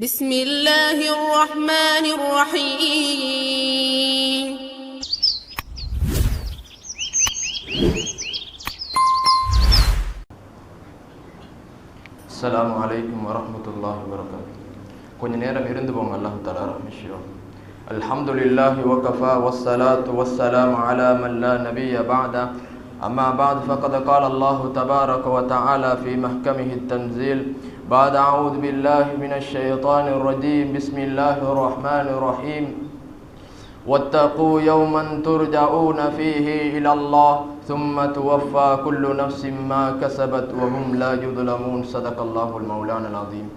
بسم الله الرحمن الرحيم அஸ்ஸலாமு அலைக்கும் வரஹ்மத்துல்லாஹி வபரகாத்துஹு கொஞ்ச நேரம் இருந்து போங்க அல்லாஹ் தஆலா ரஹ்மிஷியோம் அல்ஹம்துலில்லாஹி வகஃபா வஸ்ஸலாத்து வஸ்ஸலாமு அலா மன் லா நபிய பஅத அம்மா بعد فقد قال الله تبارك وتعالى في محكمه التنزيل بعد أعوذ بالله من الشيطان الرجيم بسم الله الرحمن الرحيم واتقوا يوما ترجعون فيه إلى الله ثم توفى كل نفس ما كسبت وهم لا يظلمون صدق الله المولانا العظيم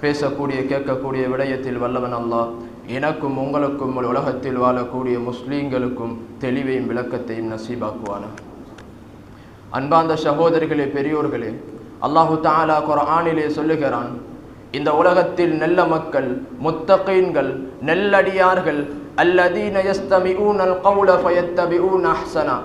பேசக்கூடிய கேட்கக்கூடிய விடயத்தில் வல்லவன் அல்லாஹ் எனக்கும் உங்களுக்கும் உலகத்தில் வாழக்கூடிய முஸ்லீம்களுக்கும் தெளிவையும் விளக்கத்தையும் நசீபாக்குவான அன்பார்ந்த சகோதரிகளே பெரியோர்களே அல்லாஹு தாலா குரானிலே சொல்லுகிறான் இந்த உலகத்தில் நல்ல மக்கள் முத்தகீன்கள் நெல்லடியார்கள் அல்லதீன யஸ்தமிஊனல் கௌல ஃபயத்தபிஊன அஹ்ஸனா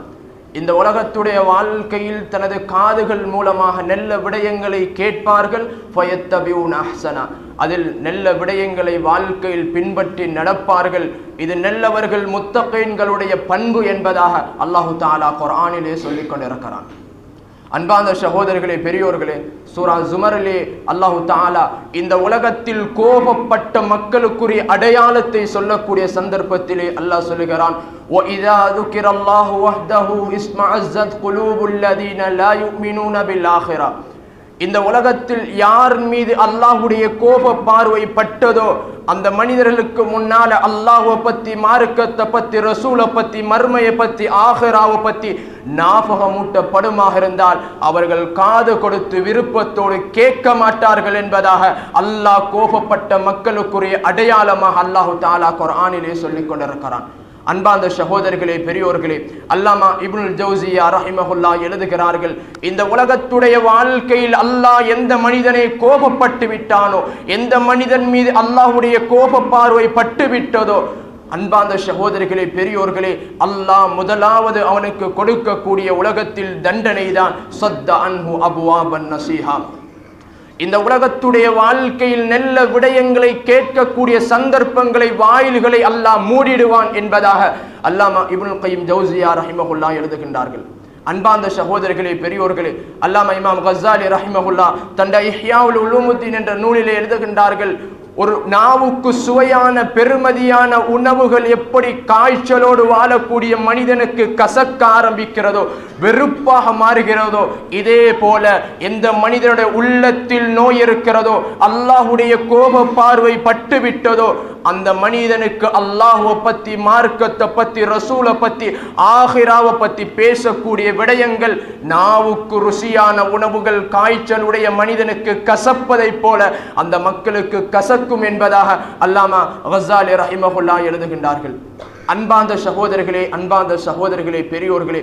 இந்த உலகத்துடைய வாழ்க்கையில் தனது காதுகள் மூலமாக நல்ல விடயங்களை கேட்பார்கள் ஃபயத்தபிஊன அஹ்ஸனா அதில் நல்ல விடயங்களை வாழ்க்கையில் பின்பற்றி நடப்பார்கள். இது நல்லவர்கள் முத்தகீன்களுடைய பண்பு என்பதாக அல்லாஹு தாலா குரானிலே சொல்லிக் கொண்டிருக்கிறான் அன்பார்ந்த சகோதரர்களே பெரியோர்களே சூரா ஜுமரிலே அல்லாஹு தாலா இந்த உலகத்தில் கோபப்பட்ட மக்களுக்குரிய அடையாளத்தை சொல்லக்கூடிய சந்தர்ப்பத்திலே அல்லாஹ் சொல்லுகிறான் وَإِذَا ذُكِرَ اللَّهُ وَحْدَهُ اسْمَعَزَّتْ قُلُوبُ الَّذِينَ لَا يُؤْمِنُونَ بِالْآخِرَةِ இந்த உலகத்தில் யார் மீது அல்லாஹுடைய கோப பார்வை பட்டதோ அந்த மனிதர்களுக்கு முன்னால அல்லாஹுவை பத்தி மார்க்கத்தை பத்தி ரசூலை பத்தி மர்மையை பத்தி ஆஹராவை பத்தி ஞாபகமூட்டப்படுமாக இருந்தால் அவர்கள் காது கொடுத்து விருப்பத்தோடு கேட்க மாட்டார்கள் என்பதாக அல்லாஹ் கோபப்பட்ட மக்களுக்குரிய அடையாளமாக அல்லாஹு தாலா குர்ஆனிலே சொல்லிக் கொண்டிருக்கிறான். அன்பாந்த சகோதரர்களே பெரியோர்களே அல்லாமா இபுல் ஜவுசியா ரஹிமஹுல்லா எழுதுகிறார்கள் இந்த உலகத்துடைய வாழ்க்கையில் அல்லாஹ் எந்த மனிதனை கோபப்பட்டு விட்டானோ எந்த மனிதன் மீது அல்லாஹுடைய கோப பார்வை பட்டு விட்டதோ அன்பாந்த சகோதரிகளே பெரியோர்களே அல்லாஹ் முதலாவது அவனுக்கு கொடுக்கக்கூடிய உலகத்தில் தண்டனை தான் சொத்த அன்ஹு அபுவாபன் நசீஹா. இந்த உலகத்துடைய வாழ்க்கையில் நல்ல விடயங்களை கேட்கக்கூடிய சந்தர்ப்பங்களை வாயில்களை அல்லாஹ் மூடிடுவான் என்பதாக அல்லாமா இப்னுல் கையும் ஜவுசியா ரஹிமகுல்லா எழுதுகின்றார்கள். அன்பாந்த சகோதரர்களே பெரியோர்களே அல்லாமா இமாம் கசாலி ரஹிமகுல்லா தண்டை இஹ்யாவுல் உலூமுத்தீன் என்ற நூலிலே எழுதுகின்றார்கள் ஒரு நாவுக்கு சுவையான பெருமதியான உணவுகள் எப்படி காய்ச்சலோடு வாழக்கூடிய மனிதனுக்கு கசக்க ஆரம்பிக்கிறதோ வெறுப்பாக மாறுகிறதோ இதே போல எந்த மனிதனுடைய உள்ளத்தில் நோய் இருக்கிறதோ அல்லாஹுடைய கோப பார்வை பட்டு விட்டதோ அந்த மனிதனுக்கு அல்லாஹுவை பத்தி மார்க்கத்தை பத்தி ரசூலை பத்தி ஆஹிராவை பத்தி பேசக்கூடிய விடயங்கள் நாவுக்கு ருசியான உணவுகள் காய்ச்சலுடைய மனிதனுக்கு கசப்பதை போல அந்த மக்களுக்கு கசக்கும் என்பதாக அல்லாமா ஹசாலி ரஹிமஹுல்லா எழுதுகின்றார்கள். அன்பாந்த சகோதரர்களே அன்பாந்த சகோதரர்களே பெரியோர்களே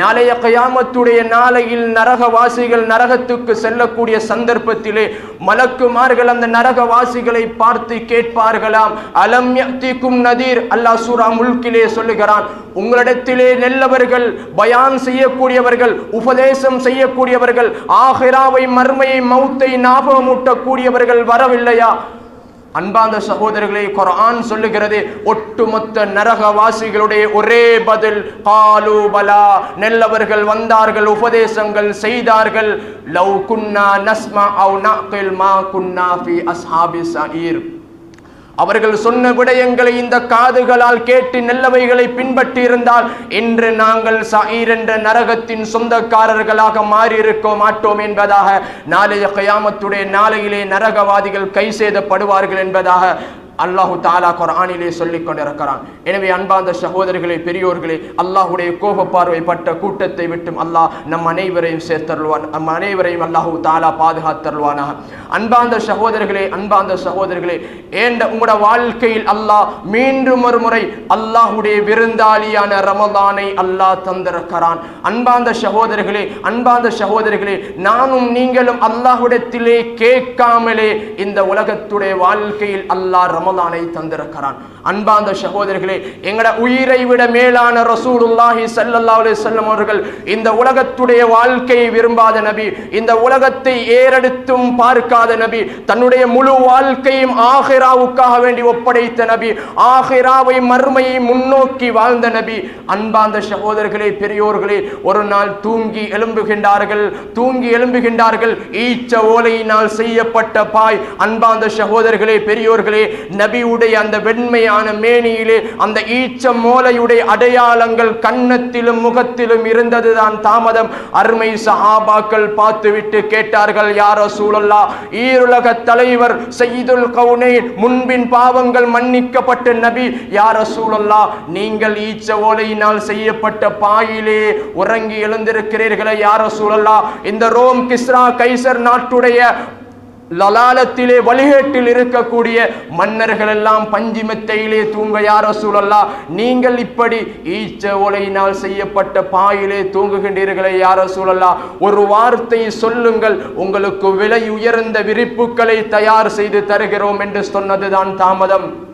நாளைய கயாமத்துடைய நாளையில் நரகவாசிகள் நரகத்துக்கு செல்லக்கூடிய சந்தர்ப்பத்திலே மலக்குமார்கள் அந்த நரகவாசிகளை பார்த்து கேட்பார்களாம். அலம் தீக்கும் நதீர் அல்லாஹ் சூரா முல்கிலே சொல்லுகிறான். உங்களிடத்திலே நெல்லவர்கள் பயான் செய்யக்கூடியவர்கள் உபதேசம் செய்யக்கூடியவர்கள் ஆஹிராவை மர்மையை மௌத்தை ஞாபகமூட்டக்கூடியவர்கள் வரவில்லையா? அன்பாந்த சகோதரர்களே குரான் சொல்லுகிறது ஒட்டுமொத்த நரகவாசிகளுடைய ஒரே பதில் காலு பலா. நெல்லவர்கள் வந்தார்கள் உபதேசங்கள் செய்தார்கள். லவ் குன்னா நஸ்மா அவு நாக்கில் மா குன்னா ஃபி அஸ்ஹாபி சஈர் அவர்கள் சொன்ன விடயங்களை இந்த காதுகளால் கேட்டு நல்லவைகளை பின்பற்றி இருந்தால் இன்று நாங்கள் சஈர் என்ற நரகத்தின் சொந்தக்காரர்களாக மாறியிருக்க மாட்டோம் என்பதாக நாளைய கயாமத்துடைய நாளையிலே நரகவாதிகள் கை செய்தப்படுவார்கள் என்பதாக அல்லாஹு தாலா குரானிலே சொல்லிக் கொண்டிருக்கிறான். எனவே அன்பார்ந்த சகோதரர்களே பெரியோர்களே அல்லாஹுடைய கோப பார்வை பட்ட கூட்டத்தை விட்டும் அல்லாஹ் நம் அனைவரையும் சேர்த்தருள்வான் நம் அனைவரையும் அல்லாஹு தாலா பாதுகாத்தருள்வானாக. அன்பார்ந்த சகோதரர்களே அன்பார்ந்த சகோதரர்களே ஏண்ட உங்களோட வாழ்க்கையில் அல்லாஹ் மீண்டும் ஒரு முறை அல்லாஹுடைய விருந்தாளியான ரமதானை அல்லாஹ் தந்திருக்கிறான். அன்பார்ந்த சகோதரர்களே அன்பார்ந்த சகோதரர்களே நானும் நீங்களும் அல்லாஹுடத்திலே கேட்காமலே இந்த உலகத்துடைய வாழ்க்கையில் அல்லாஹ் ரமதானை தந்திருக்கிறான். அன்பாந்த சகோதரர்களே எங்கட உயிரை விட மேலான ரசூலுல்லாஹி சல்லல்லா அலைஹி செல்லம் அவர்கள் இந்த உலகத்துடைய வாழ்க்கையை விரும்பாத நபி இந்த உலகத்தை ஏறெடுத்தும் பார்க்காத நபி தன்னுடைய முழு வாழ்க்கையும் ஆஹிராவுக்காக வேண்டி ஒப்படைத்த நபி ஆஹிராவை மர்மையை முன்னோக்கி வாழ்ந்த நபி. அன்பாந்த சகோதரர்களே பெரியோர்களே ஒரு நாள் தூங்கி எழும்புகின்றார்கள் தூங்கி எழும்புகின்றார்கள் ஈச்ச ஓலையினால் செய்யப்பட்ட பாய். அன்பாந்த சகோதரர்களே பெரியோர்களே நபியுடைய அந்த வெண்மையான மேனியிலே அந்த ஈச்ச மோலையுடைய அடையாளங்கள் கன்னத்திலும் முகத்திலும் இருந்ததுதான் தாமதம். அருமை சஹாபாக்கள் பார்த்துவிட்டு கேட்டார்கள் யார சூழல்லா ஈருலக தலைவர் செய்துல் கவுனே முன்பின் பாவங்கள் மன்னிக்கப்பட்ட நபி. யார சூழல்லா நீங்கள் ஈச்ச ஓலையினால் செய்யப்பட்ட பாயிலே உறங்கி எழுந்திருக்கிறீர்களே யார சூழல்லா இந்த ரோம் கிஸ்ரா கைசர் நாட்டுடைய லலாலத்திலே வழிகேட்டில் இருக்கக்கூடிய மன்னர்கள் எல்லாம் பஞ்சிமெத்தையிலே தூங்க யார சூழல்லா நீங்கள் இப்படி ஈச்ச ஓலையினால் செய்யப்பட்ட பாயிலே தூங்குகின்றீர்களே யார சூழல்லா ஒரு வார்த்தை சொல்லுங்கள் உங்களுக்கு விலை உயர்ந்த விரிப்புகளை தயார் செய்து தருகிறோம் என்று சொன்னதுதான் தாமதம்.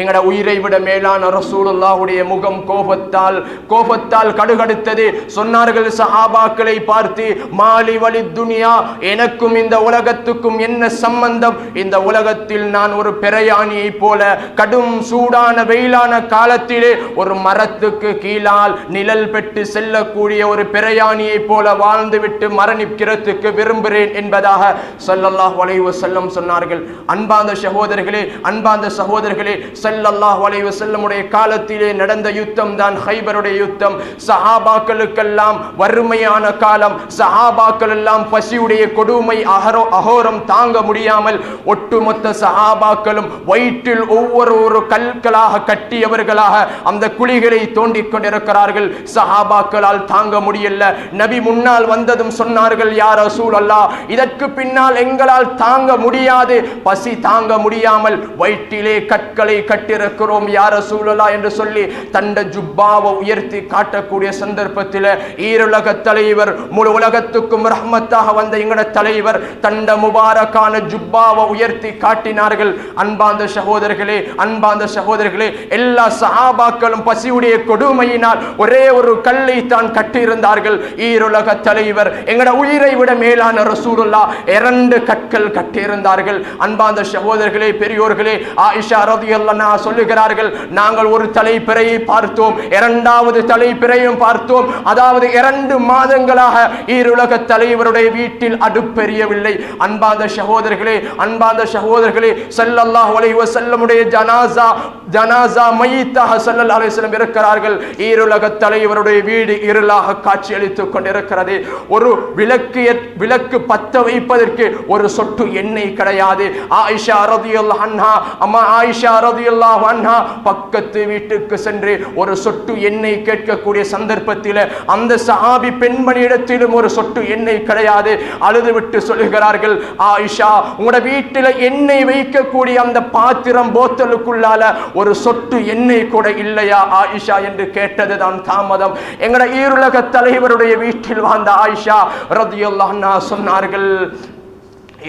எங்கட உயிரை விட மேலான ரசூலுல்லாஹுடைய முகம் கோபத்தால் கோபத்தால் கடுகடுத்தது. சொன்னார்கள் சஹாபாக்களை பார்த்து மாலி வலி துனியா எனக்கும் இந்த உலகத்துக்கும் என்ன சம்பந்தம்? இந்த உலகத்தில் நான் ஒரு பிரயாணியை போல கடும் சூடான வெயிலான காலத்திலே ஒரு மரத்துக்கு கீழால் நிழல் பெற்று செல்லக்கூடிய ஒரு பிரயாணியை போல வாழ்ந்துவிட்டு மரணிக்கிறதுக்கு விரும்புகிறேன் என்பதாக சொல்லல்லாஹ் அலைஹி செல்லம் சொன்னார்கள். அன்பாந்த சகோதரர்களே அன்பாந்த சகோதரர்களே சல்லல்லாஹ் வலைவு செல்லமுடைய காலத்திலே நடந்த யுத்தம் தான் ஹைபருடைய யுத்தம். சஹாபாக்களுக்கெல்லாம் வறுமையான காலம். சஹாபாக்கள் எல்லாம் பசியுடைய கொடுமை அகரோ அகோரம் தாங்க முடியாமல் ஒட்டுமொத்த சஹாபாக்களும் வயிற்றில் ஒவ்வொரு ஒரு கல்களாக கட்டியவர்களாக அந்த குழிகளை தோண்டிக் கொண்டிருக்கிறார்கள். சஹாபாக்களால் தாங்க முடியல. நபி முன்னால் வந்ததும் சொன்னார்கள் யார் ரசூல் அல்லாஹ் இதற்கு பின்னால் எங்களால் தாங்க முடியாது. பசி தாங்க முடியாமல் வயிற்றிலே கற்களை கட்டிருக்கிறோம் யார சூழலா என்று சொல்லி தண்ட ஜுப்பாவை உயர்த்தி காட்டக்கூடிய சந்தர்ப்பத்தில் ஈருலக தலைவர் முழு உலகத்துக்கும் ரஹ்மத்தாக வந்த எங்கட தலைவர் தண்ட முபாரக்கான ஜுப்பாவை உயர்த்தி காட்டினார்கள். அன்பாந்த சகோதரர்களே அன்பாந்த சகோதரர்களே எல்லா சஹாபாக்களும் பசியுடைய கொடுமையினால் ஒரே ஒரு கல்லை தான் கட்டியிருந்தார்கள். ஈருலக தலைவர் எங்கட உயிரை விட மேலான ரசூலுல்லா இரண்டு கற்கள் கட்டியிருந்தார்கள். அன்பாந்த சகோதரர்களே பெரியோர்களே ஆயிஷா ரதியல்லா சொல்லுகிறார்கள் நாங்கள் ஒரு தலைப்பிறையை பார்த்தோம் இரண்டாவது தலைப்பிறையும் பார்த்தோம். அதாவது இரண்டு மாதங்களாக ஈருலக தலைவருடைய வீட்டில் அடுப்பெரியவில்லை. அன்பாந்த சகோதரர்களே அன்பாந்த சகோதரர்களே செல்லல்லாஹ் ஒலைவ செல்லமுடைய ஜனாசா ஜனாசா மையத்தாக செல்லல் அலைஹி இருக்கிறார்கள். ஈருலக தலைவருடைய வீடு இருளாக காட்சியளித்துக் கொண்டிருக்கிறது. ஒரு விளக்கு விளக்கு பத்த வைப்பதற்கு ஒரு சொட்டு எண்ணெய் கிடையாது. ஆயிஷா ரதியுல் அண்ணா அம்மா ஆயிஷா ரதியுல் ரதியல்லாஹு அன்ஹா பக்கத்து வீட்டுக்கு சென்று ஒரு சொட்டு எண்ணெய் கேட்கக்கூடிய சந்தர்ப்பத்தில் அந்த சஹாபி பெண்மணியிடத்திலும் ஒரு சொட்டு எண்ணெய் கிடையாது. அழுது விட்டு சொல்லுகிறார்கள் ஆயிஷா உங்களோட வீட்டில் எண்ணெய் வைக்கக்கூடிய அந்த பாத்திரம் போத்தலுக்குள்ளால ஒரு சொட்டு எண்ணெய் கூட இல்லையா ஆயிஷா? என்று கேட்டதுதான் தாமதம். எங்கட ஈருலக தலைவருடைய வீட்டில் வாழ்ந்த ஆயிஷா ரதியுல்லா சொன்னார்கள்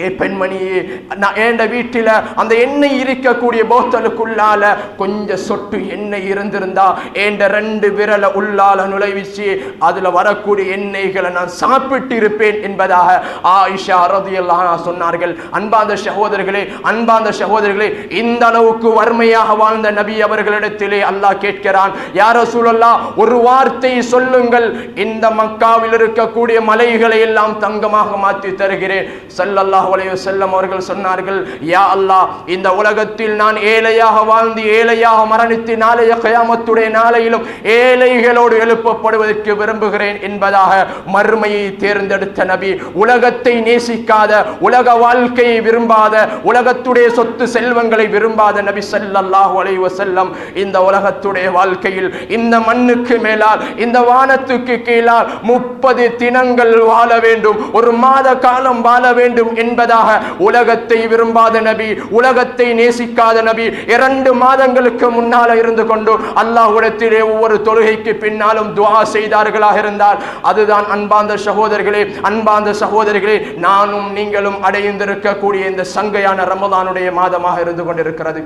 ஏ பெண்மணியே நான் ஏண்ட வீட்டில் அந்த எண்ணெய் இருக்கக்கூடிய போத்தலுக்குள்ளால கொஞ்சம் சொட்டு எண்ணெய் இருந்திருந்தா ஏண்ட ரெண்டு விரலை உள்ளால நுழைவிச்சு அதில் வரக்கூடிய எண்ணெய்களை நான் சாப்பிட்டு இருப்பேன் என்பதாக ஆயிஷா அறதியெல்லாம் சொன்னார்கள். அன்பாந்த சகோதரர்களே அன்பாந்த சகோதரர்களே இந்த அளவுக்கு வறுமையாக வாழ்ந்த நபி அவர்களிடத்திலே அல்லாஹ் கேட்கிறான் யாரோ சூழல்லா ஒரு வார்த்தை சொல்லுங்கள். இந்த மக்காவில் இருக்கக்கூடிய மலைகளை எல்லாம் தங்கமாக மாற்றி தருகிறேன். ஸல்லல்லாஹு அலைஹி வஸல்லம் அவர்கள் சொன்னார்கள் யா அல்லா இந்த உலகத்தில் நான் ஏழையாக வாழ்ந்து ஏழையாக மரணித்து நாளைய கயாமத்துடைய நாளையிலும் ஏழைகளோடு எழுப்பப்படுவதற்கு விரும்புகிறேன் என்பதாக மறுமையை தேர்ந்தெடுத்த நபி உலகத்தை நேசிக்காத உலக வாழ்க்கையை விரும்பாத உலகத்துடைய சொத்து செல்வங்களை விரும்பாத நபி ஸல்லல்லாஹு அலைஹி வஸல்லம் இந்த உலகத்துடைய வாழ்க்கையில் இந்த மண்ணுக்கு மேலால் இந்த வானத்துக்கு கீழால் முப்பது தினங்கள் வாழ வேண்டும் ஒரு மாத காலம் வாழ வேண்டும் என்று என்பதாக உலகத்தை விரும்பாத நபி உலகத்தை நேசிக்காத நபி இரண்டு மாதங்களுக்கு முன்னால இருந்து கொண்டு அல்லாஹுடத்திலே ஒவ்வொரு தொழுகைக்கு பின்னாலும் துவா செய்தார்களாக இருந்தால் அதுதான் அன்பாந்த சகோதரர்களே அன்பாந்த சகோதரிகளே நானும் நீங்களும் அடைந்திருக்கக்கூடிய இந்த சங்கையான ரமதானுடைய மாதமாக இருந்து கொண்டிருக்கிறது.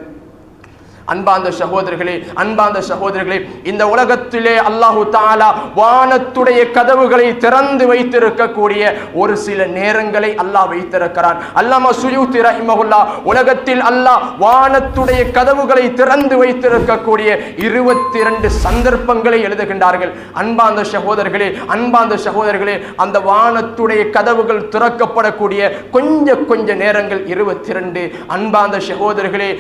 அன்பாந்த சகோதரர்களே அன்பாந்த சகோதரர்களே இந்த உலகத்திலே அல்லாஹு தாலா வானத்துடைய கதவுகளை திறந்து வைத்திருக்கக்கூடிய ஒரு சில நேரங்களை அல்லாஹ் வைத்திருக்கிறான். அல்லாம சுயூத்தி ரஹிமகுல்லா உலகத்தில் அல்லாஹ் வானத்துடைய கதவுகளை திறந்து வைத்திருக்கக்கூடிய இருபத்தி இரண்டு சந்தர்ப்பங்களை எழுதுகின்றார்கள். அன்பாந்த சகோதரர்களே அன்பாந்த சகோதரர்களே அந்த வானத்துடைய கதவுகள் திறக்கப்படக்கூடிய கொஞ்சம் கொஞ்ச நேரங்கள் இருபத்தி இரண்டு அன்பாந்த சகோதரர்களே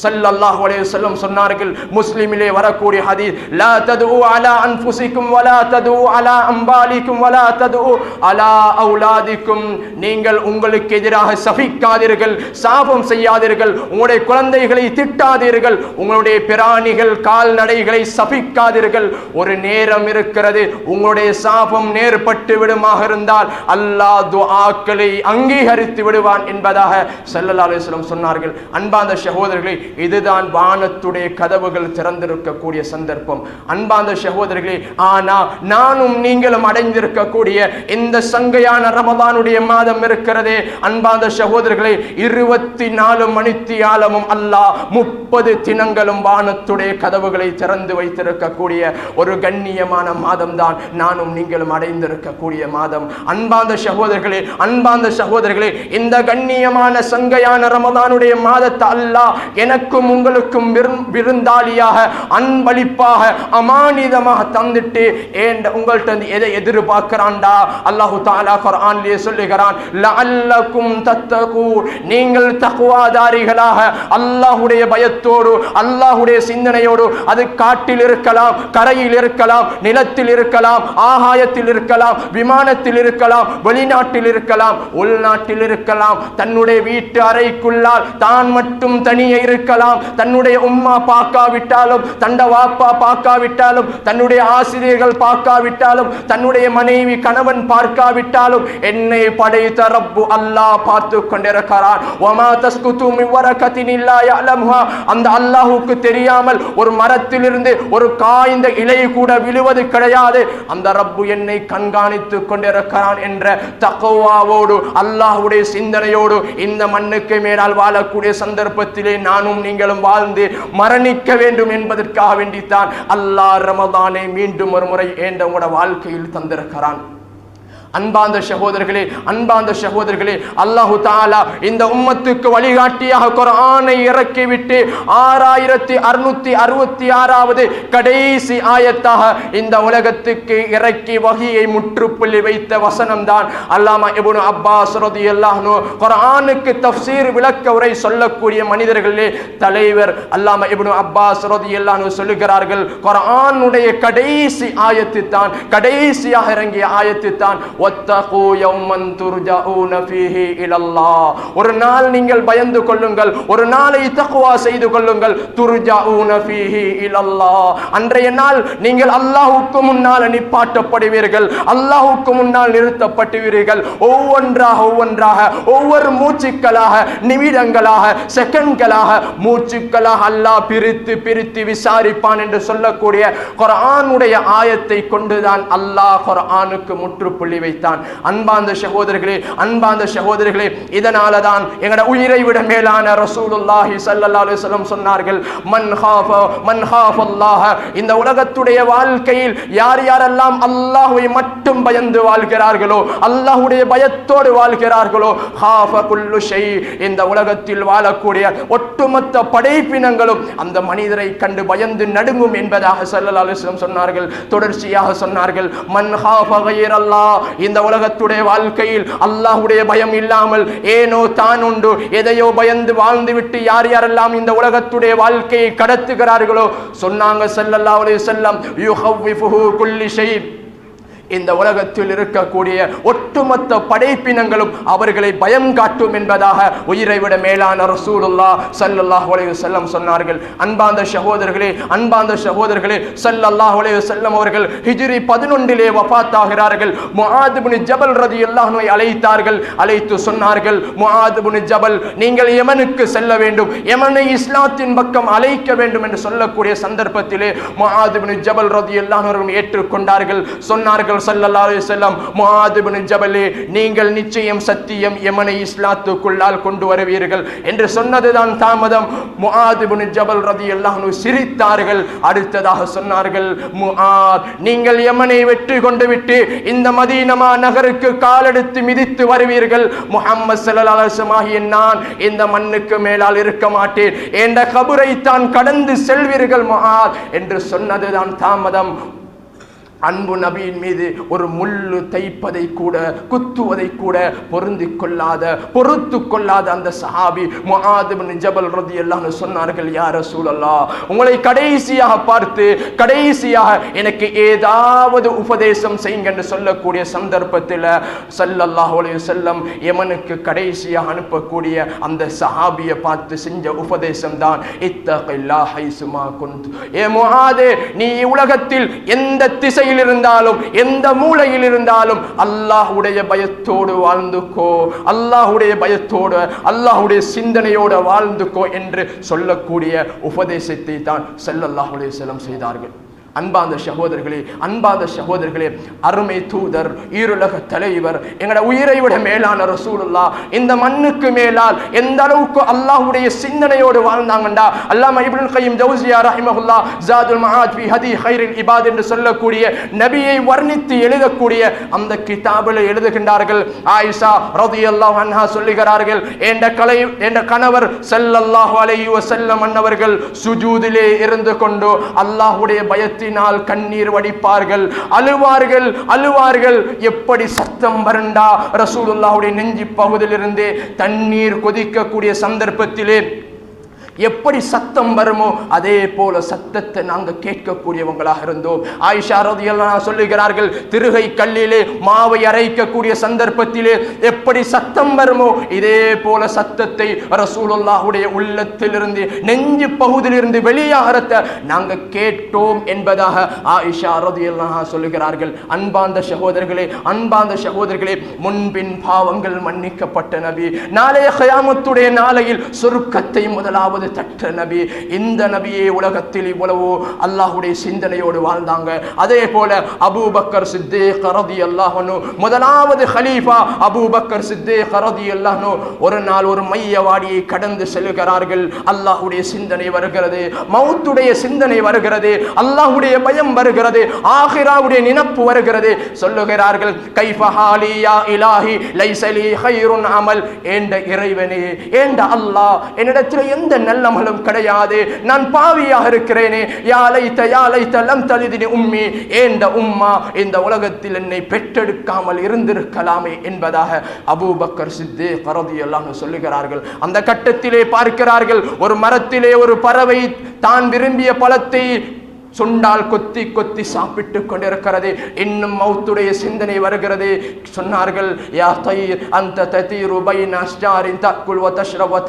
ஸல்லல்லாஹு அலைஹி வஸல்லம் சொன்னார்கள் முஸ்லிமிலே வரக்கூடிய ஹதீஸ் லா ததுஉ அலா அன்ஃபுசிக்கும் வலா ததுஉ அலா அம்பாலிக்கும் வலா ததுஉ அலா அவுலாதிக்கும் நீங்கள் உங்களுக்கு எதிராக சபிக்காதீர்கள் சாபம் செய்யாதீர்கள் உங்களுடைய குழந்தைகளை திட்டாதீர்கள் உங்களுடைய பிராணிகள் கால்நடைகளை சபிக்காதீர்கள். ஒரு நேரம் இருக்கிறது உங்களுடைய சாபம் நேர்பட்டு விடுமாக இருந்தால் அல்லாஹ் துஆக்களை அங்கீகரித்து விடுவான் என்பதாக சல்லல்லாஹு அலைஹி வஸல்லம் சொன்னார்கள். அன்பாந்த சகோதரர்களே இதுதான் வானத்துடைய கதவுகள் திறந்திருக்கக்கூடிய சந்தர்ப்பம். அன்பாந்த சகோதரர்களே ஆனா நானும் நீங்களும் அடைந்திருக்கக்கூடிய இந்த சங்கையான ரமதானுடைய மாதம் இருக்கிறதே. அன்பாந்த சகோதரர்களே இருபத்தி நாலு மணித்தியாலமும் அல்லாஹ் முப்பது தினங்களும் வானத்துடைய கதவுகளை திறந்து வைத்திருக்கக்கூடிய ஒரு கண்ணியமான மாதம் தான் நானும் நீங்களும் அடைந்திருக்கக்கூடிய மாதம். அன்பாந்த சகோதரர்களே அன்பாந்த சகோதரர்களே இந்த கண்ணியமான சங்கையான ரமதானுடைய மாதத்தை அல்லாஹ் எனக்கும் உங்களுக்கும் விருந்தாளியாக அன்பளிப்பாக அமானிதமாக தந்துட்டு ஏன் உங்கள்கிட்ட இருந்து எதை எதிர்பார்க்கிறான்டா? அல்லாஹு தாலா குர்ஆன்லயே சொல்லுகிறான் லஅல்லக்கும் தத்தகூன் நீங்கள் தகுவாதாரிகளாக அல்லாஹ்வுடைய பயத்தோடு அல்லாஹ்வுடைய சிந்தனையோடு அது காட்டில் இருக்கலாம் கரையில் இருக்கலாம் நிலத்தில் இருக்கலாம் ஆகாயத்தில் இருக்கலாம் விமானத்தில் இருக்கலாம் வெளிநாட்டில் இருக்கலாம் உள்நாட்டில் இருக்கலாம் தன்னுடைய வீட்டு அறைக்குள்ளால் தான் மட்டும் தனியே இருக்கலாம். தன்னுடைய உம்மா பார்க்காவிட்டாலும் தண்ட வாப்பா பார்க்காவிட்டாலும் தன்னுடைய ஆசிரியர்கள் பார்க்காவிட்டாலும் தன்னுடைய மனைவி கணவன் பார்க்காவிட்டாலும் என்னை படைத்த ரப்பு அல்லாஹ் பார்த்து கொண்டிருக்கிறான் வமா தஸ்குது மின் இல்லா யஅலமுஹா. அந்த அல்லாஹுக்கு தெரியாமல் ஒரு மரத்திலிருந்து ஒரு காய்ந்த இலை கூட விழுவது கிடையாது. அந்த ரப்பு என்னை கண்காணித்து கொண்டிருக்கிறான் என்ற தகவாவோடு அல்லாஹுடைய சிந்தனையோடு இந்த மண்ணுக்கு மேலால் வாழக்கூடிய சந்தர்ப்பத்திலே நானும் நீங்களும் வாழ்ந்து மரணிக்க வேண்டும் என்பதற்காக வேண்டித்தான். அல்லாஹ் ரமதானை மீண்டும் ஒரு முறை ஏண்ட உங்களோட வாழ்க்கையில் தந்திருக்கிறான். அன்பாந்த சகோதரர்களே அன்பாந்த சகோதரர்களே அல்லாஹு தாலா இந்த உம்மத்துக்கு வழிகாட்டியாக குரானை இறக்கிவிட்டு ஆறாயிரத்தி அறுநூத்தி அறுபத்தி ஆறாவது கடைசி ஆயத்தாக இந்த உலகத்துக்கு இறக்கி வகையை முற்றுப்புள்ளி வைத்த வசனம் தான் அல்லாமா இப்னு அப்பாஸ் ரதியல்லாஹு குரானுக்கு தப்சீர் விளக்க உரை சொல்லக்கூடிய மனிதர்களே தலைவர் அல்லாமா இப்னு அப்பாஸ் ரதியல்லாஹு சொல்லுகிறார்கள் குரானுடைய கடைசி ஆயத்து தான் கடைசியாக இறங்கிய ஆயத்து தான் ஒத்தகு யௌமன் துர்ஜாஊன ஃபீஹி இலல்லா ஒரு நாள் நீங்கள் பயந்து கொள்ளுங்கள். ஒரு நாளை தக்குவா செய்து கொள்ளுங்கள். துர்ஜாஊன ஃபீஹி இலல்லா அன்றைய நாள் நீங்கள் அல்லாஹ்வுக்கு முன்னால் நிப்பாட்டப்படுவீர்கள். அல்லாஹ்வுக்கு முன்னால் நிறுத்தப்படுவீர்கள் ஒவ்வொன்றாக ஒவ்வொன்றாக ஒவ்வொரு மூச்சுக்களாக நிமிடங்களாக செகண்ட்களாக மூச்சுக்களாக அல்லாஹ் பிரித்து பிரித்து விசாரிப்பான் என்று சொல்லக்கூடிய குரானுடைய ஆயத்தை கொண்டுதான் அல்லாஹ் குரானுக்கு முற்றுப்புள்ளி வைத்தான் அன்பாந்த சகோதரர்களே அன்பாந்த சகோதரர்களே இதனால தான் எங்கட உயிரை விட மேலான ரசூலுல்லாஹி சல்லல்லாஹு அலைஹி வஸல்லம் சொன்னார்கள் மன் ஹாஃப மன் ஹாஃபல்லாஹ. இந்த உலகத்துடைய வாழ்க்கையில் யார் யாரெல்லாம் அல்லாஹ்வை மட்டும் பயந்து வாழ்கிறார்களோ அல்லாஹ்வுடைய பயத்தோடு வாழ்கிறார்களோ ஹாஃப குல்லு ஷை இந்த உலகத்தில் வாழக்கூடிய ஒட்டுமொத்த படைப்பினங்களும் அந்த மனிதரை கண்டு பயந்து நடுங்கும் என்பதாக சல்லல்லாஹு அலைஹி வஸல்லம் சொன்னார்கள் தொடர்ச்சியாக சொன்னார்கள் மன் ஹாஃப இந்த உலகத்துடைய வாழ்க்கையில் அல்லாஹுடைய பயம் இல்லாமல் ஏனோ தான் உண்டு எதையோ பயந்து வாழ்ந்து விட்டு யார் யாரெல்லாம் இந்த உலகத்துடைய வாழ்க்கையை கடத்துகிறார்களோ சொன்னாங்க ஸல்லல்லாஹு செல்லம் யுஹவ்விஃபுஹு குல்லி ஷைன் இந்த உலகத்தில் இருக்கக்கூடிய ஒட்டுமொத்த படைப்பினங்களும் அவர்களை பயம் காட்டும் என்பதாக உயிரை விட மேலான ரசூலுல்லா சல்லல்லாஹ் அலைஹி செல்லம் சொன்னார்கள். அன்பாந்த சகோதரர்களே அன்பாந்த சகோதரர்களே சல்லல்லாஹ் அலைஹி செல்லம் அவர்கள் ஹிஜ்ரி 11 வஃபாத் முஹாதுபுனி ஜபல் ரதி அன்ஹு அழைத்தார்கள். அழைத்து சொன்னார்கள் முஹாதுபுனி ஜபல் நீங்கள் எமனுக்கு செல்ல வேண்டும். எமனை இஸ்லாத்தின் பக்கம் அழைக்க வேண்டும் என்று சொல்லக்கூடிய சந்தர்ப்பத்திலே முஹாதுபுனி ஜபல் ரதி அன்ஹு ஏற்றுக்கொண்டார்கள். சொன்னார்கள் சொன்னார்கள் ஸல்லல்லாஹு அலைஹி ஜபலே நீங்கள் நிச்சயம் சத்தியம் எமனை இஸ்லாத்துக்குள்ளால் கொண்டு வருவீர்கள் என்று சொன்னதுதான் தாமதம். முஆத் ஜபல் ரதி எல்லாம் சிரித்தார்கள். அடுத்ததாக சொன்னார்கள் முஆத் நீங்கள் யமனை வெற்றி கொண்டு விட்டு இந்த மதீனமா நகருக்கு காலெடுத்து மிதித்து வருவீர்கள். முஹம்மது ஸல்லல்லாஹு நான் இந்த மண்ணுக்கு மேலால் இருக்க மாட்டேன். என்ற கபுரை தான் கடந்து செல்வீர்கள் முஆத் என்று சொன்னதுதான் தாமதம். அன்பு நபியின் மீது ஒரு முள்ளு தைப்பதை கூட குத்துவதை கூட பொருந்தி கொள்ளாத பொறுத்து கொள்ளாத அந்த சஹாபி முஆதுபின் ஜபல் ரதி எல்லாம் சொன்னார்கள் யார சூழல்லா உங்களை கடைசியாக பார்த்து கடைசியாக எனக்கு ஏதாவது உபதேசம் செய்யுங்க என்று சொல்லக்கூடிய சந்தர்ப்பத்தில் ஸல்லல்லாஹு செல்லம் எமனுக்கு கடைசியாக அனுப்பக்கூடிய அந்த சஹாபியை பார்த்து செஞ்ச உபதேசம் தான் இத்தகில்லா ஹைசுமா குந்த் ஏ முஆதே நீ உலகத்தில் எந்த திசையில் இருந்தாலும் எந்த மூலையில் இருந்தாலும் அல்லாஹுடைய பயத்தோடு வாழ்ந்துக்கோ அல்லாஹுடைய பயத்தோடு அல்லாஹுடைய சிந்தனையோடு வாழ்ந்துக்கோ என்று சொல்லக்கூடிய உபதேசத்தை தான் செல்லல்லாஹுடைய அலைஹி செய்தார்கள். அன்பாந்த சகோதரர்களே அன்பாந்த சகோதரர்களே அருமை தூதர் ஈருலக தலைவர் எங்களோட உயிரை விட மேலான ரசூலுல்லா இந்த மண்ணுக்கு மேலால் எந்த அளவுக்கு அல்லாஹுடைய சிந்தனையோடு வாழ்ந்தாங்கண்டா? அல்லாம இப்னுல் கையும் ஜவுசியா ரஹிமஹுல்லா ஜாதுல் மஆத் ஃபி ஹதி ஹைரில் இபாத் என்று சொல்லக்கூடிய நபியை வர்ணித்து எழுதக்கூடிய அந்த கிதாபில் எழுதுகின்றார்கள். ஆயிஷா ரலியல்லாஹு அன்ஹா சொல்லுகிறார்கள் என்ற கலை என்ற கணவர் ஸல்லல்லாஹு அலைஹி வஸல்லம் அன்னவர்கள் சுஜூதிலே இருந்து கொண்டு அல்லாஹ்வுடைய பயத்தினால் கண்ணீர் வடிப்பார்கள். அழுவார்கள் அழுவார்கள். எப்படி சத்தம் வரண்டா? ரசூலுல்லாவுடைய நெஞ்சி பகுதியிலிருந்து தண்ணீர் கொதிக்கக்கூடிய சந்தர்ப்பத்திலே எப்படி சத்தம் வருமோ அதே போல சத்தத்தை நாங்கள் கேட்கக்கூடியவங்களாக இருந்தோம். ஆயிஷா சொல்லுகிறார்கள் திருகை கல்லிலே மாவை அரைக்கக்கூடிய சந்தர்ப்பத்திலே எப்படி சத்தம் வருமோ இதே போல சத்தத்தை ரசூலுல்லாஹுடைய உள்ளத்திலிருந்து நெஞ்சு பகுதியிலிருந்து வெளியாகிறத நாங்கள் கேட்டோம் என்பதாக ஆயிஷா ரதியல்லாஹு சொல்லுகிறார்கள். அன்பாந்த சகோதரர்களே அன்பாந்த சகோதரர்களே முன்பின் பாவங்கள் மன்னிக்கப்பட்ட நபி. நாளைய கயாமத்துடைய நாளையில் சொருக்கத்தை முதலாவது முதலாவது தட்ட நபி. இந்த நபியே உலகத்தில் இவ்வளவு அல்லாஹுடைய சிந்தனையோடு வாழ்ந்தாங்க. அதே போல அபூபக்கர் சித்தே கரதி அல்லாஹனு முதலாவது ஹலீஃபா அபூபக்கர் சித்தே கரதி அல்லாஹனு ஒரு நாள் ஒரு மையவாடியை கடந்து செல்கிறார்கள். அல்லாஹுடைய சிந்தனை வருகிறது மவுத்துடைய சிந்தனை வருகிறது அல்லாஹுடைய பயம் வருகிறது ஆஹிராவுடைய நினப்பு வருகிறது. சொல்லுகிறார்கள் கைஃபஹாலியா இலாஹி லைசலி ஹைருன் அமல். ஏண்ட இறைவனே ஏண்ட அல்லாஹ் என்னிடத்தில் எந்த நல்லமலும் கிடையாது. நான் பாவியாக இருக்கிறேனே. யாழைத்த யாழைத்த லம் தலிதினி உம்மி. ஏண்ட உம்மா இந்த உலகத்தில் என்னை பெற்றெடுக்காமல் இருந்திருக்கலாமே என்பதாக அபூபக்கர் சித்தே பரதி எல்லாம் சொல்லுகிறார்கள். அந்த கட்டத்திலே பார்க்கிறார்கள். ஒரு மரத்திலே ஒரு பறவை தான் விரும்பிய பழத்தை சுண்டால் கொத்தி கொத்தி சாப்பிட்டு கொண்டிருக்கிறது. இன்னும் மௌத்துடைய சிந்தனை வருகிறது. சொன்னார்கள் யா தயிர் அந்த ததீரு பைன அஸ்ஜாரின் தக்குல் வ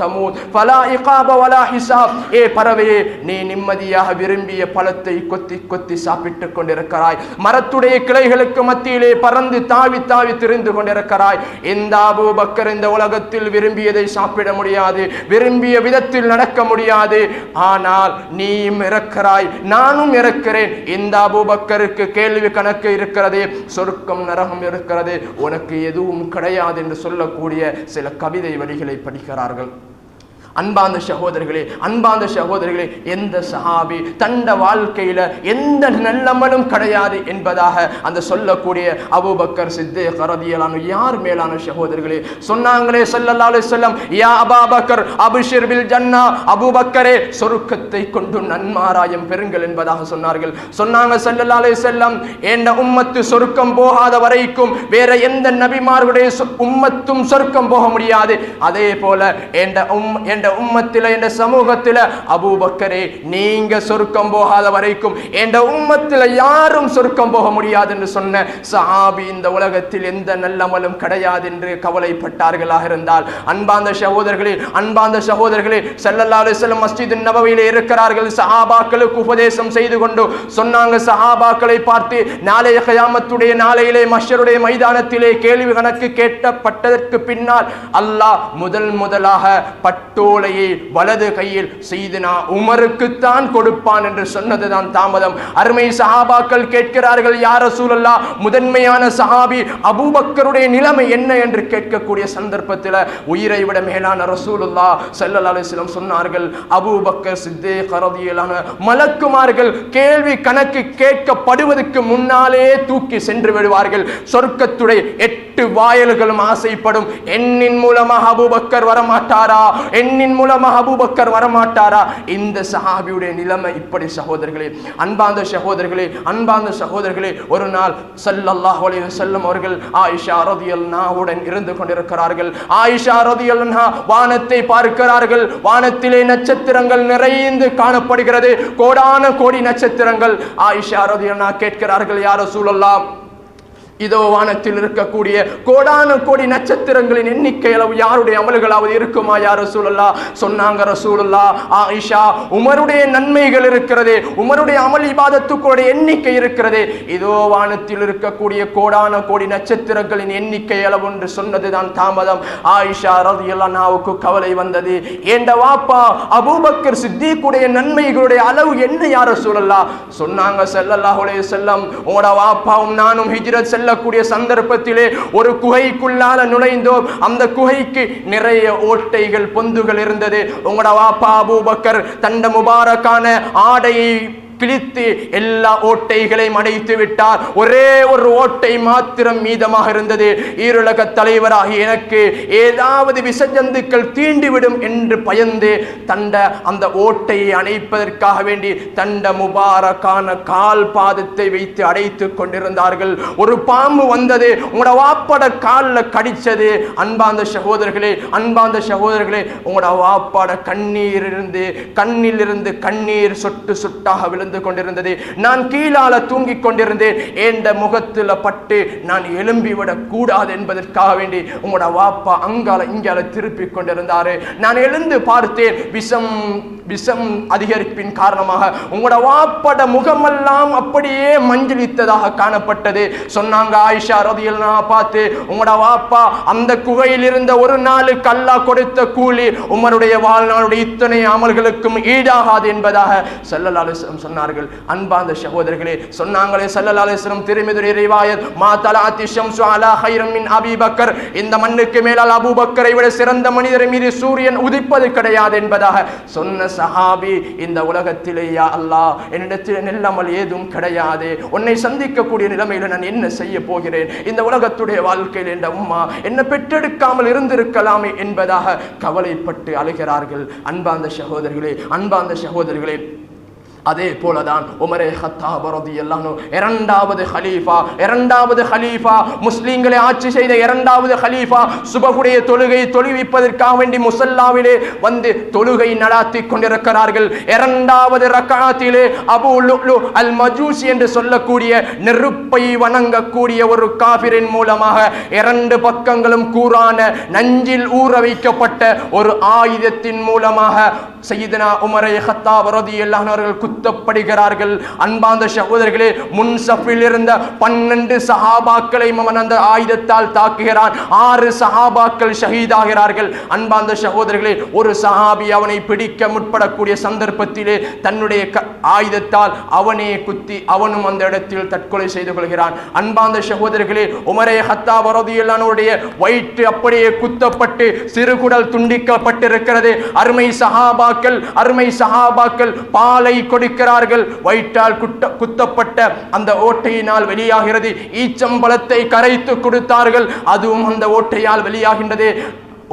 தமூத். பலா இகாப வலா ஹிசாப். ஏ பறவையே நீ நிம்மதியாக விரும்பிய பழத்தை கொத்தி கொத்தி சாப்பிட்டு கொண்டிருக்கிறாய். மரத்துடைய கிளைகளுக்கு மத்தியிலே பறந்து தாவி தாவி திரிந்து கொண்டிருக்கிறாய். இந்த அபூபக்கர் இந்த உலகத்தில் விரும்பியதை சாப்பிட முடியாது. விரும்பிய விதத்தில் நடக்க முடியாது. ஆனால் நீயும் இறக்கிறாய். நானும் இறக்கிறேன் இந்த அபூபக்கருக்கு கேள்வி கணக்கு இருக்கிறது சொர்க்கம் நரகம் இருக்கிறது. உனக்கு எதுவும் கிடையாது என்று சொல்லக்கூடிய சில கவிதை வரிகளை படிக்கிறார்கள். அன்பாந்த சகோதரர்களே அன்பாந்த சகோதரர்களே எந்த சஹாபி தண்ட வாழ்க்கையில எந்த நல்லமலும் கிடையாது என்பதாக அந்த சொல்லக்கூடிய அபுபக்கர் சித்தே கரதியலான யார் மேலான சகோதரர்களே? சொன்னாங்களே ஸல்லல்லாஹு அலைஹி யா அபாபக்கர் அபிஷிர் பில் ஜன்னா அபூபக்கரே சொருக்கத்தை கொண்டு நன்மாராயம் பெறுங்கள் என்பதாக சொன்னார்கள். சொன்னாங்க ஸல்லல்லாஹு செல்லம் என்ன உம்மத்து சொருக்கம் போகாத வரைக்கும் வேற எந்த நபிமார்களுடைய சொ- உம்மத்தும் சொருக்கம் போக முடியாது. அதே போல என்ற உம் என்ற உம்மத்தில் என்ற சமூகத்தில் அபூபக்கரே நீங்க சொர்க்கம் போகாத வரைக்கும் என்ற உம்மத்தில் யாரும் சொர்க்கம் போக முடியாது என்று சொன்ன சஹாபி இந்த உலகத்தில் எந்த நல்லமலும் கிடையாது என்று கவலைப்பட்டார்களாக இருந்தால் அன்பாந்த சகோதரர்களே அன்பாந்த சகோதரர்களே செல்லல்லா அலைஹி மஸ்ஜித் நபவியில் இருக்கிறார்கள் சஹாபாக்களுக்கு உபதேசம் செய்து கொண்டு சொன்னாங்க சஹாபாக்களை பார்த்து நாளைய கயாமத்துடைய நாளையிலே மஷருடைய மைதானத்திலே கேள்வி கணக்கு கேட்டப்பட்டதற்கு பின்னால் அல்லாஹ் முதல் முதலாக பட்டோ ஓலையை வலது கையில் செய்தினா உமருக்குத்தான் கொடுப்பான் என்று சொன்னதுதான் தாமதம். அருமை சஹாபாக்கள் கேட்கிறார்கள் யார சூழல்லா முதன்மையான சஹாபி அபூபக்கருடைய நிலைமை என்ன? என்று கேட்கக்கூடிய சந்தர்ப்பத்தில் உயிரை விட மேலான ரசூலுல்லா ஸல்லல்லாஹு அலிஸ்லம் சொன்னார்கள் அபூபக்கர் சித்தே கரதியிலான மலக்குமார்கள் கேள்வி கணக்கு கேட்கப்படுவதற்கு முன்னாலே தூக்கி சென்று விடுவார்கள். சொர்க்கத்துடைய எட்டு வாயல்களும் ஆசைப்படும். எண்ணின் மூலமாக அபூபக்கர் வரமாட்டாரா? எண்ணின் மூலமாக அபூபக்கர் வரமாட்டாரா? இந்த சஹாபியுடைய நிலைமை இப்படி சகோதரர்களே. அன்பாந்த சகோதரர்களே அன்பாந்த சகோதரர்களே ஒரு நாள் சல்லல்லாஹ் அலைய செல்லும் அவர்கள் ஆயிஷா ரதியல்லாஹுடன் இருந்து கொண்டிருக்கிறார்கள். ஆயிஷா ரதியல் வானத்தை பார்க்கிறார்கள். வானத்திலே நட்சத்திரங்கள் நிறைந்து காணப்படுகிறது. கோடான கோடி நட்சத்திரங்கள் ஆயிஷா ரதியல் கேட்கிறார்கள் யார சூழல்லாம் இதோ வானத்தில் இருக்கக்கூடிய கோடான கோடி நட்சத்திரங்களின் எண்ணிக்கை அளவு யாருடைய அமல்களாவது இருக்குமா யார் ரசூலுல்லா சொன்னாங்க ரசூலல்லா ஆயிஷா உமருடைய நன்மைகள் இருக்கிறது உமருடைய அமல் இபாதத்துக்களுடைய எண்ணிக்கை இருக்கிறது. இதோ வானத்தில் இருக்கக்கூடிய கோடான கோடி நட்சத்திரங்களின் எண்ணிக்கை அளவு என்று சொன்னதுதான் தாமதம். ஆயிஷா ரதியல்லாவுக்கு கவலை வந்தது. ஏண்ட வாப்பா அபூபக்கர் சித்திக்குடைய நன்மைகளுடைய அளவு என்ன யார் ரசூலுல்லா சொன்னாங்க ஸல்லல்லாஹு செல்லம் உங்களோட வாப்பாவும் நானும் ஹிஜ்ரத் செல்லக்கூடிய சந்தர்ப்பத்திலே ஒரு குகைக்குள்ளால நுழைந்தோம். அந்த குகைக்கு நிறைய ஓட்டைகள் பொந்துகள் இருந்தது. உங்களோட வாப்பா அபூபக்கர் தண்ட முபாரக்கான ஆடையை கிழித்து எல்லா ஓட்டைகளையும் அடைத்து விட்டார். ஒரே ஒரு ஓட்டை மாத்திரம் மீதமாக இருந்தது. ஈருலக தலைவராகி எனக்கு ஏதாவது விசஜந்துக்கள் தீண்டிவிடும் என்று பயந்து தண்ட அந்த ஓட்டையை அணைப்பதற்காக வேண்டி தண்ட முபாரக்கான கால் பாதத்தை வைத்து அடைத்து கொண்டிருந்தார்கள். ஒரு பாம்பு வந்தது. உங்களோட வாப்பட காலில் கடிச்சது. அன்பாந்த சகோதரர்களே அன்பாந்த சகோதரர்களே உங்களோட வாப்பாட கண்ணீர் இருந்து கண்ணில் இருந்து கண்ணீர் சொட்டு சொட்டாக விழுந்து கொண்டிருந்தது. நான் கீழால தூங்கிக் கொண்டிருந்தேன். என்ற முகத்துல பட்டு நான் எழும்பிவிடக் கூடாது என்பதற்காக வேண்டி உங்களோட வாப்பா அங்கால இங்கால திருப்பி கொண்டிருந்தாரு. நான் எழுந்து பார்த்தேன். விஷம் விஷம் அதிகரிப்பின் காரணமாக உங்களோட வாப்பட முகமெல்லாம் அப்படியே மஞ்சளித்ததாக காணப்பட்டது. சொன்னாங்க ஆயிஷா ரதியில் நான் பார்த்து உங்களோட வாப்பா அந்த குகையில் இருந்த ஒரு நாள் கல்லா கொடுத்த கூலி உமருடைய வாழ்நாளுடைய இத்தனை அமல்களுக்கும் ஈடாகாது என்பதாக செல்லலாலு அலைஹி சொன்னார்கள். அன்பார்ந்த சகோதரர்களே சொன்னாங்களே ஸல்லல்லாஹு திருமிதுரை ரிவாயத் மா தலாத்தி ஷம்சு அலா ஹைரம் மின் அபிபக்கர் இந்த மண்ணுக்கு மேலால் அபூபக்கரை விட சிறந்த மனிதர் மீது சூரியன் உதிப்பது கிடையாது என்பதாக சொன்ன சஹாபி இந்த உலகத்திலே யா அல்லாஹ் என்னிடத்தில் நில்லாமல் ஏதும் கிடையாது. உன்னை சந்திக்கக்கூடிய நிலைமையில் நான் என்ன செய்ய போகிறேன்? இந்த உலகத்துடைய வாழ்க்கையில் என்ற உம்மா என்ன பெற்றெடுக்காமல் இருந்திருக்கலாமே என்பதாக கவலைப்பட்டு அழுகிறார்கள். அன்பார்ந்த சகோதரர்களே அன்பார்ந்த சகோதரர்களே அதே போலதான் உமரே ஹத்தாப் ரலியல்லாஹு இரண்டாவது ஹலீஃபா இரண்டாவது ஹலீஃபா முஸ்லீம்களை ஆட்சி செய்த இரண்டாவது ஹலீஃபா சுபகுடைய தொழுகை தொழுவிப்பதற்காக வேண்டி முசல்லாவிலே வந்து தொழுகை நடாத்தி கொண்டிருக்கிறார்கள். இரண்டாவது ரக்காத்திலே அபு அல் மஜூசி என்று சொல்லக்கூடிய நெருப்பை வணங்கக்கூடிய ஒரு காபிரின் மூலமாக இரண்டு பக்கங்களும் கூறான நஞ்சில் ஊற வைக்கப்பட்ட ஒரு ஆயுதத்தின் மூலமாக செய்தனா உமரை ஹத்தாப் ரலியல்லாஹு அவர்கள் குத்தப்படுகிறார்கள் அன்பாந்த சகோதரர்களே முன் சஃபில் இருந்த பன்னெண்டு சஹாபாக்களை அவன் அந்த ஆயுதத்தால் தாக்குகிறான். ஆறு சஹாபாக்கள் ஷஹீதாகிறார்கள். அன்பாந்த சகோதரர்களே ஒரு சஹாபி அவனை பிடிக்க முற்படக்கூடிய சந்தர்ப்பத்திலே தன்னுடைய ஆயுதத்தால் அவனே குத்தி அவனும் அந்த இடத்தில் தற்கொலை செய்து கொள்கிறான். அன்பாந்த சகோதரர்களே உமரே ஹத்தா வரதியல்லானுடைய வயிற்று அப்படியே குத்தப்பட்டு சிறுகுடல் துண்டிக்கப்பட்டிருக்கிறது. அருமை சஹாபாக்கள் அருமை சஹாபாக்கள் பாலை கொடு கொடுக்கிறார்கள் வயிற்றால் குட்ட குத்தப்பட்ட அந்த ஓட்டையினால் வெளியாகிறது. ஈச்சம்பழத்தை கரைத்து கொடுத்தார்கள். அதுவும் அந்த ஓட்டையால் வெளியாகின்றது.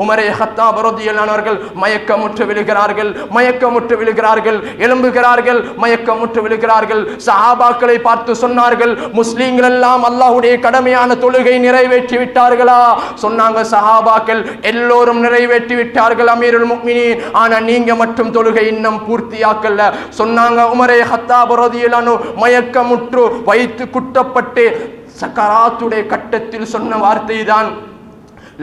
உமரே ஹத்தாப் ரதியல்லானவர்கள் மயக்கமுற்று விழுகிறார்கள் மயக்கமுற்று விழுகிறார்கள் எழும்புகிறார்கள் மயக்கமுற்று விழுகிறார்கள். சஹாபாக்களை பார்த்து சொன்னார்கள் முஸ்லீம்கள் எல்லாம் அல்லாஹ்வுடைய கடமையான தொழுகை நிறைவேற்றி விட்டார்களா? சொன்னாங்க சஹாபாக்கள் எல்லோரும் நிறைவேற்றி விட்டார்கள் அமீருல் முக்மினி ஆனா நீங்க மட்டும் தொழுகை இன்னும் பூர்த்தியாக்கல. சொன்னாங்க உமரே ஹத்தாப் ரதியல்லானு மயக்கமுற்று வைத்து குட்டப்பட்டு சக்கராத்துடைய கட்டத்தில் சொன்ன வார்த்தை தான்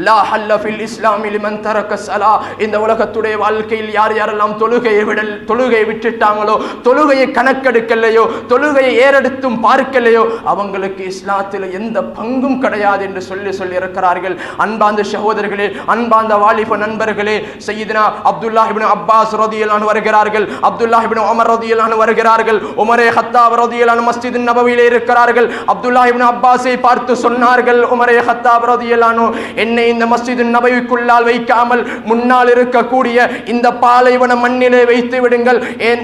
லா ஹல்ல ஃபில் இஸ்லாமி லிமன் தரக்க சலா இந்த உலகத்துடைய வாழ்க்கையில் யார் யாரெல்லாம் தொழுகையை விடல் தொழுகையை விட்டுட்டாங்களோ தொழுகையை கணக்கெடுக்கலையோ தொழுகையை ஏறெடுத்தும் பார்க்கலையோ அவங்களுக்கு இஸ்லாத்தில் எந்த பங்கும் கிடையாது என்று சொல்லி சொல்லி இருக்கிறார்கள் அன்பாந்த சகோதரர்களே அன்பாந்த வாலிப நண்பர்களே சையீதுனா அப்துல்லா இப்னு அப்பாஸ் ரதியல்லான் வருகிறார்கள். அப்துல்லா இப்னு உமர் ரதியல்லான் வருகிறார்கள். உமரே ஹத்தாப் ரதியல்லான் மஸ்ஜித் நபவியிலே இருக்கிறார்கள். அப்துல்லா இப்னு அப்பாஸை பார்த்து சொன்னார்கள். உமரே ஹத்தாப் ரதியலானோ என்னை இந்த மஸ்ஜித் நபைக்குள்ளால் வைக்காமல் முன்னால் இருக்கக்கூடிய இந்த பாலைவன மண்ணிலே வைத்து விடுங்கள்.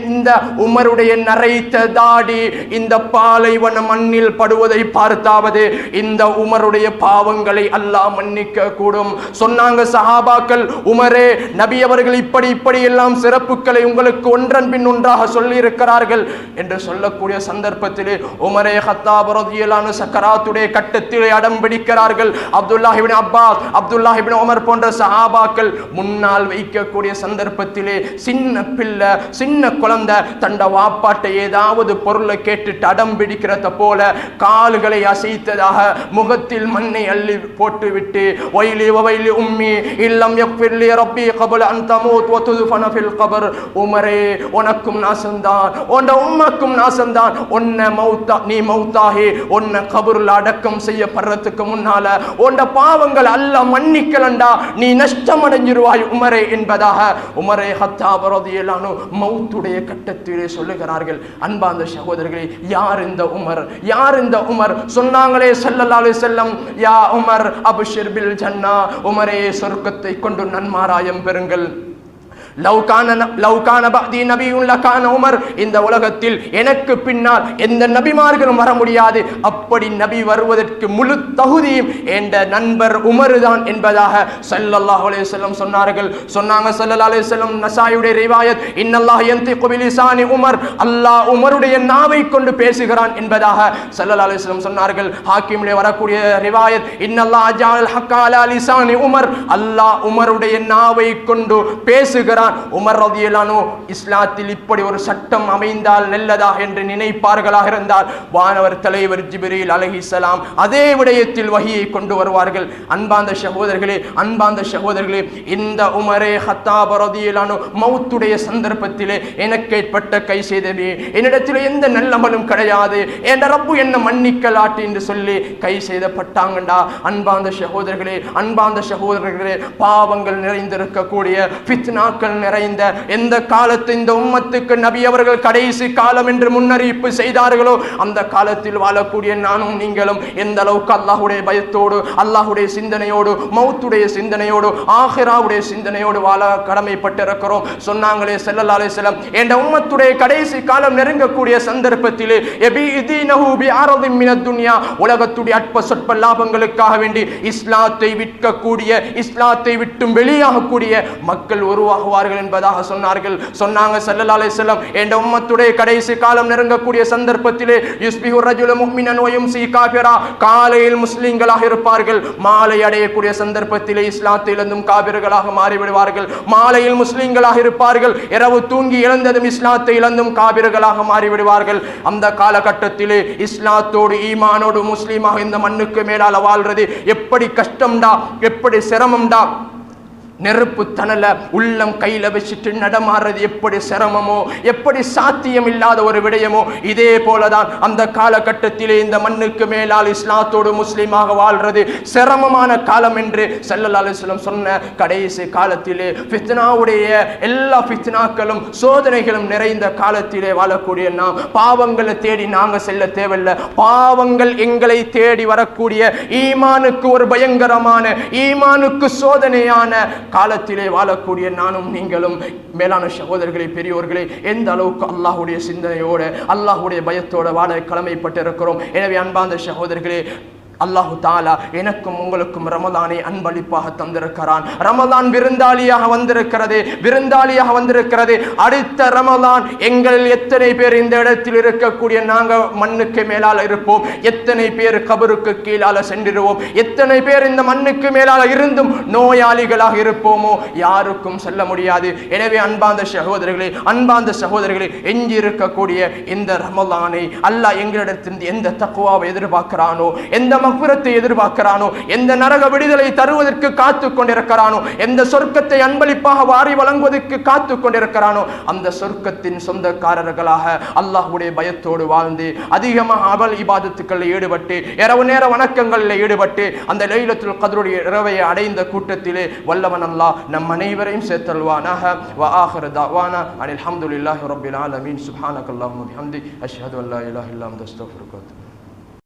இந்த உமருடைய நரைத்த தாடி இந்த பாலைவன மண்ணில் படுவதை பார்த்தாவது. இந்த உமருடைய பாவங்களை அல்லாஹ் மன்னிக்க கூடும் சொன்னாங்க சஹாபாக்கள் உமரே நபி அவர்கள் இப்படி இப்படி எல்லாம் சிறப்புகளை உங்களுக்கு ஒன்றன் பின் ஒன்றாக சொல்லி இருக்கிறார்கள் என்று சொல்லக்கூடிய சந்தர்ப்பத்திலே உமரே ஹத்தா ரதியலானு சக்கராத்துடைய கட்டத்திலே அடம் பிடிக்கிறார்கள். Abdullah ibn Abbas Abdullah ibn Umar போன்ற சஹாபாக்கள் முன்னால் வைக்கக்கூடிய சந்தர்ப்பத்திலே சின்ன பிள்ளை சின்ன குழந்தை தண்ட வாப்பாட்டை ஏதாவது பொருளை கேட்டுட்டு அடம் பிடிக்கிறத போல கால்களை அசைத்ததாக முகத்தில் மண்ணை அள்ளி போட்டுவிட்டு ஒயிலி வவைலி உம்மி இல்லம் எப்பில்லி ரப்பி கபுல் அந்த மூத் ஒத்துது ஃபனஃபில் கபர். உமரே உனக்கும் நாசந்தான் உன்ட உம்மக்கும் நாசந்தான் உன்னை மௌத்தா நீ மௌத்தாகி உன்னை கபூர்ல அடக்கம் செய்யப்படுறதுக்கு முன்னால உன்ட பாவங்கள் அல்ல மன்னிக்கலண்டா. நீ நஷ்டம் அடைஞ்சிருவாய் உமரே என்பதாக உமரே ஹத்தாப் ரதியல்லானு மௌத்துடைய கட்டத்திலே சொல்லுகிறார்கள். அன்பாந்த சகோதரர்களே யார் இந்த உமர்? யார் இந்த உமர்? சொன்னாங்களே ஸல்லல்லாஹு செல்லம் யா உமர் அபுஷர் பில் ஜன்னா. உமரே சொர்க்கத்தை கொண்டு நன்மாராயம் பெறுங்கள். இந்த உலகத்தில் எனக்கு பின்னால் எந்த நபிமார்களும் வர முடியாது. அப்படி நபி வருவதற்கு முழு தகுதியும் என்ற நண்பர் உமர் தான் என்பதாக ஸல்லல்லாஹு அலைஹி சொன்னார்கள். சொன்னாங்க சல்லா அலைஹி நசாயுடைய ரிவாயத் இன்னல்லாஹ் யந்திகு பிலிசானி உமர். அல்லாஹ் உமருடைய நாவை கொண்டு பேசுகிறான் என்பதாக சல்லா அலைஹி சொன்னார்கள். ஹாக்கிமுடைய வரக்கூடிய ரிவாயத் இன்னல்லாஹ் ஜால் ஹக்கா அலா லிசானி உமர். அல்லாஹ் உமருடைய நாவை கொண்டு பேசுகிறான் உமர் ரதியலானோ இஸ்லாத்தில் இப்படி ஒரு சட்டம் அமைந்தால் நல்லதா என்று நினைப்பார்களாக இருந்தால் வானவர் தலைவர் ஜிபிரில் அலஹிசலாம் அதே விடயத்தில் வகியை கொண்டு வருவார்கள். அன்பாந்த சகோதரர்களே அன்பாந்த சகோதரர்களே இந்த உமரே ஹத்தாப் ரதியலானோ மௌத்துடைய சந்தர்ப்பத்திலே எனக்கு ஏற்பட்ட கை செய்தவே என்னிடத்தில் எந்த நல்லமலும் கிடையாது. என்ற ரப்பு என்ன மன்னிக்கலாட்டு என்று சொல்லி கை செய்தப்பட்டாங்கண்டா அன்பாந்த சகோதரர்களே அன்பாந்த சகோதரர்களே பாவங்கள் நிறைந்திருக்கக்கூடிய பித்னாக்கள் ஃபித்னாக்கள் நிறைந்த எந்த காலத்து இந்த உம்மத்துக்கு நபி அவர்கள் கடைசி காலம் என்று முன்னறிவிப்பு செய்தார்களோ அந்த காலத்தில் வாழக்கூடிய நானும் நீங்களும் எந்த அளவுக்கு அல்லாஹுடைய பயத்தோடு அல்லாஹுடைய சிந்தனையோடு மௌத்துடைய சிந்தனையோடு ஆஹிராவுடைய சிந்தனையோடு வாழ கடமைப்பட்டிருக்கிறோம். சொன்னாங்களே செல்லல்லாலே செல்லம் என்ற உம்மத்துடைய கடைசி காலம் நெருங்கக்கூடிய சந்தர்ப்பத்திலே எபி உலகத்துடைய அற்ப சொற்ப லாபங்களுக்காக வேண்டி இஸ்லாத்தை விற்கக்கூடிய இஸ்லாத்தை விட்டும் வெளியாகக்கூடிய மக்கள் உருவாகுவார்கள் என்பதாக சொன்னார்கள். சொன்னாங்க ஸல்லல்லாஹு அலைஹி வஸல்லம் என்ற உம்மத்துடைய கடைசி காலம் நெருங்கக்கூடிய சந்தர்ப்பத்திலே யுஸ்பிஹு ரஜுல முஃமினன் வ யும்சி காஃபிரா. காலையில் முஸ்லீம்களாக இருப்பார்கள். மாலை அடையக்கூடிய சந்தர்ப்பத்திலே இஸ்லாத்திலிருந்தும் காபிர்களாக மாறிவிடுவார்கள். மாலையில் முஸ்லீம்களாக இருப்பார்கள். இரவு தூங்கி இழந்ததும் இஸ்லாத்தை இழந்தும் காபிர்களாக மாறிவிடுவார்கள். அந்த காலகட்டத்திலே இஸ்லாத்தோடு ஈமானோடு முஸ்லீமாக இந்த மண்ணுக்கு மேலால வாழ்றது எப்படி கஷ்டம்டா எப்படி சிரமம்டா? நெருப்பு தணல உள்ளம் கையில வச்சுட்டு நடமாடுறது எப்படி சிரமமோ எப்படி சாத்தியம் இல்லாத ஒரு விடயமோ இதே போலதான் அந்த காலகட்டத்திலே இந்த மண்ணுக்கு மேலால் இஸ்லாத்தோடு முஸ்லீமாக வாழ்றது சிரமமான காலம் என்று செல்லல் அலைஹி சொன்ன கடைசி காலத்திலே. ஃபித்னாவுடைய எல்லா ஃபித்னாக்களும் சோதனைகளும் நிறைந்த காலத்திலே வாழக்கூடிய நாம் பாவங்களை தேடி நாங்க செல்ல தேவையில்லை. பாவங்கள் எங்களை தேடி வரக்கூடிய ஈமானுக்கு ஒரு பயங்கரமான ஈமானுக்கு சோதனையான காலத்திலே வாழக்கூடிய நானும் நீங்களும் மேலான சகோதரர்களே பெரியோர்களே எந்த அளவுக்கு அல்லாஹுடைய சிந்தனையோடு அல்லாஹுடைய பயத்தோட வாழ கடமைப்பட்டிருக்கிறோம். எனவே அன்பாந்த சகோதரர்களே அல்லாஹு தாலா எனக்கும் உங்களுக்கும் ரமதானை அன்பளிப்பாக தந்திருக்கிறான். ரமதான் விருந்தாளியாக வந்திருக்கிறது விருந்தாளியாக வந்திருக்கிறது. அடுத்த ரமதான் எங்களில் எத்தனை பேர் இந்த இடத்தில் இருக்கக்கூடிய நாங்க மண்ணுக்கு மேலால இருப்போம். எத்தனை பேர் கபருக்கு கீழால சென்றிருவோம். எத்தனை பேர் இந்த மண்ணுக்கு மேலால இருந்தும் நோயாளிகளாக இருப்போமோ யாருக்கும் சொல்ல முடியாது. எனவே அன்பாந்த சகோதரர்களே அன்பாந்த சகோதரர்களே எஞ்சி இருக்கக்கூடிய இந்த ரமலானை அல்லாஹ் எங்களிடத்திலிருந்து எந்த தக்குவாவை எதிர்பார்க்கிறானோ எந்த மகுரத்தை எதிர்பார்க்கிறானோ? எந்த நரக விடுதலை தருவதற்கு காத்து கொண்டிருக்கிறானோ? எந்த சொர்க்கத்தை அன்பளிப்பாக வாரி வழங்குவதற்கு காத்து கொண்டிருக்கிறானோ? அந்த சொர்க்கத்தின் சொந்தக்காரர்களாக அல்லாஹுடைய பயத்தோடு வாழ்ந்து அதிகமாக அவல் இபாதத்துக்களில் ஈடுபட்டு இரவு நேர வணக்கங்களில் ஈடுபட்டு அந்த லைலத்துல் கதருடைய இரவை அடைந்த கூட்டத்திலே வல்லவன் அல்லாஹ் நம் அனைவரையும் சேர்த்தல்வானாக வ ஆஹிர தஅவானா அனில் அஹமதுல்லாஹி ரப்பில் ஆலமீன். சுஹானக் அல்லாஹும்ம பிஹம்தி அஷ்ஹது அன் லா இலாஹா